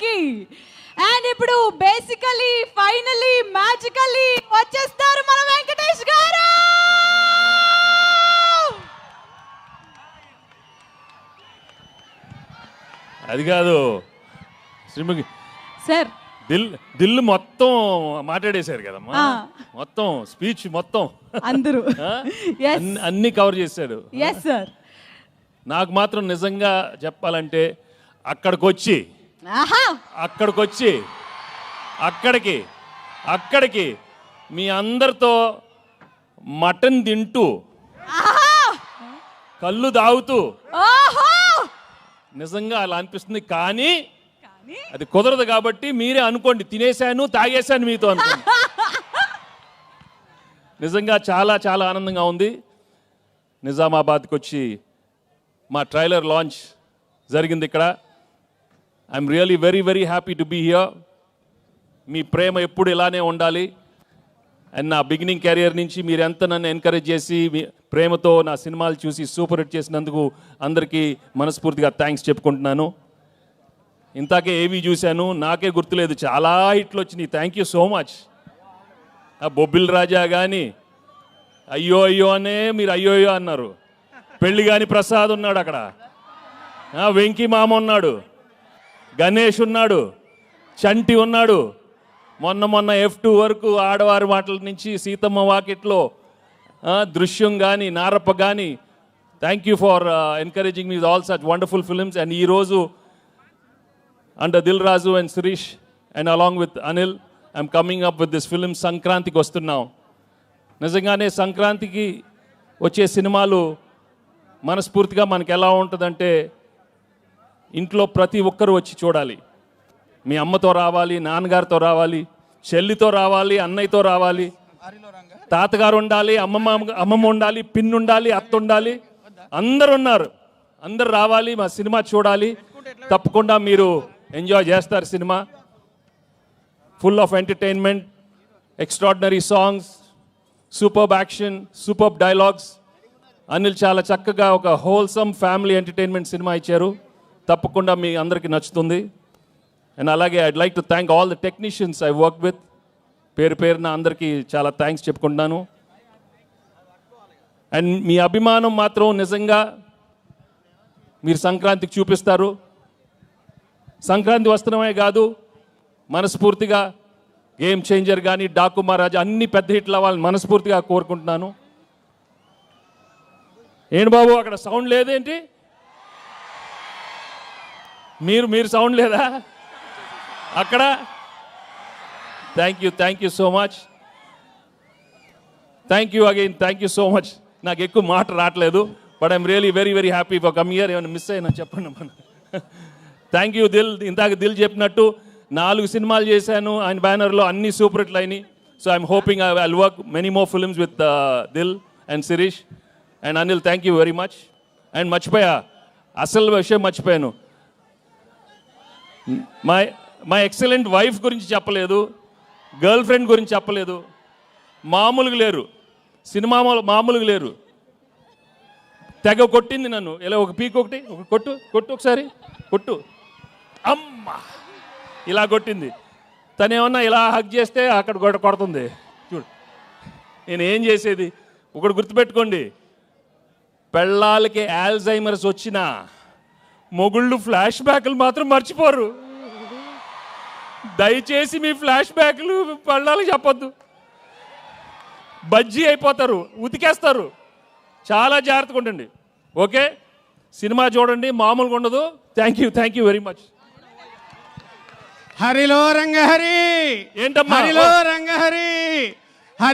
Venky and ఇప్పుడు basically finally magically వచ్చేస్తారు మన వెంకటేష్ గారు! అది కాదు. శ్రీముఖి సార్ దిల్ దిల్ మొత్తం మాట్లాడేశారు కదమ్మా. మొత్తం స్పీచ్ మొత్తం. అందరూ. అన్ని- కవర్ ఎస్ సార్ నాకు మాత్రం నిజంగా చెప్పాలంటే అక్కడికి వచ్చి అక్కడికి వచ్చి అక్కడికి అక్కడికి మీ అందరితో మటన్ తింటూ కళ్ళు దాగుతూ. నిజంగా అలా అనిపిస్తుంది కానీ కానీ అది కుదరదు కాబట్టి మీరే అనుకోండి తినేశాను తాగేశాను మీతో అనుకోండి. నిజంగా చాలా చాలా ఆనందంగా ఉంది. నిజామాబాద్కి వచ్చి మా ట్రైలర్ లాంచ్ జరిగింది ఇక్కడ. I'm really very very happy to be here మీ ప్రేమ ఎప్పుడు ఇలానే ఉండాలి. అండ్ నా బిగినింగ్ కెరియర్ నుంచి మీరు ఎంత నన్ను ఎంకరేజ్ చేసి మీ ప్రేమతో నా సినిమాలు చూసి సూపర్ హిట్ చేసినందుకు అందరికీ మనస్ఫూర్తిగా థ్యాంక్స్ చెప్పుకుంటున్నాను. ఇంతాకే ఏవి చూశాను నాకే గుర్తులేదు. చాలా హిట్లు వచ్చినాయి. థ్యాంక్ యూ సో మచ్ ఆ బొబ్బిల్ రాజా కానీ అయ్యో అయ్యో అనే మీరు అయ్యో అయ్యో అన్నారు. పెళ్ళి కాని ప్రసాద్ ఉన్నాడు అక్కడ. వెంకీ మామ ఉన్నాడు. గణేష్ ఉన్నాడు చంటి ఉన్నాడు. మొన్న మొన్న ఎఫ్ టూ వరకు ఆడవారి మాటల నుంచి సీతమ్మ వాకిట్లో దృశ్యం కానీ నారప్ప కానీ thank you for encouraging me all such wonderful films and ఈరోజు and Dil Raju and Suresh and along with Anil I'm coming up with this film సంక్రాంతికి వస్తున్నాం. నిజంగానే సంక్రాంతికి వచ్చే సినిమాలు మనస్ఫూర్తిగా మనకు ఎలా ఉంటుందంటే ఇంట్లో ప్రతి ఒక్కరు వచ్చి చూడాలి. మీ అమ్మతో రావాలి నాన్నగారితో రావాలి చెల్లితో రావాలి అన్నయ్యతో రావాలి. తాతగారు ఉండాలి అమ్మమ్మ అమ్మమ్మ ఉండాలి పిన్ ఉండాలి అత్త ఉండాలి. అందరు ఉన్నారు. అందరు రావాలి మా సినిమా చూడాలి. తప్పకుండా మీరు ఎంజాయ్ చేస్తారు cinema. Full of entertainment extraordinary songs superb action superb dialogues Anil చాలా చక్కగా ఒక హోల్సమ్ ఫ్యామిలీ ఎంటర్టైన్మెంట్ సినిమా ఇచ్చారు. తప్పకుండా మీ అందరికీ నచ్చుతుంది. అండ్ అలాగే I'd like to thank all the technicians I work with పేరు పేరున అందరికీ చాలా థ్యాంక్స్ చెప్పుకుంటున్నాను. అండ్ మీ అభిమానం మాత్రం నిజంగా మీరు సంక్రాంతికి చూపిస్తారు. సంక్రాంతి వస్త్రమే కాదు మనస్ఫూర్తిగా గేమ్ చేంజర్ కానీ డాకు మహారాజా అన్ని పెద్ద హిట్లు అవ్వాలని మనస్ఫూర్తిగా కోరుకుంటున్నాను. ఏంటి బాబు అక్కడ సౌండ్ లేదేంటి? మీరు మీరు సౌండ్ లేదా? అక్కడ? Thank you thank you so much thank you again thank you so much నాకు ఎక్కువ మాట రావట్లేదు but I'm really very very happy for come here ఏమైనా మిస్ అయినా చెప్పండి మన థ్యాంక్ యూ దిల్ ఇందాక దిల్ చెప్పినట్టు నాలుగు సినిమాలు చేశాను ఆయన బ్యానర్లో అన్ని సూపర్ హిట్లు అయినాయి. So I'm hoping I will work many more films with Dil and Sirish and Anil thank you very much and మర్చిపోయా అసలు విషయం మర్చిపోయాను. మా మా ఎక్సలెంట్ వైఫ్ గురించి చెప్పలేదు గర్ల్ ఫ్రెండ్ గురించి చెప్పలేదు. మామూలుగా లేరు. సినిమా మామూలుగా లేరు. తెగ కొట్టింది నన్ను. ఇలా ఒక పీక్ ఒకటి? ఒక కొట్టు కొట్టు ఒకసారి. కొట్టు. అమ్మా! ఇలా కొట్టింది. తను ఏమన్నా ఇలా హక్ చేస్తే అక్కడ గొడ కొడుతుంది. చూడు. నేను ఏం చేసేది? ఒకటి గుర్తుపెట్టుకోండి. పెళ్ళాలకి ఆల్జైమర్స్ వచ్చినా మొగుళ్ళు ఫ్లాష్ బ్యాక్లు మాత్రం మర్చిపోరు. దయచేసి మీ ఫ్లాష్ బ్యాక్లు పెళ్ళాలకు చెప్పొద్దు. బజ్జీ అయిపోతారు ఉతికేస్తారు. చాలా జాగ్రత్తగా ఉండండి. ఓకే? సినిమా చూడండి మామూలుగా ఉండదు. Thank you thank you very much హరిలో రంగహరి! ఏంటమ్మా? హరిలో రంగహరి!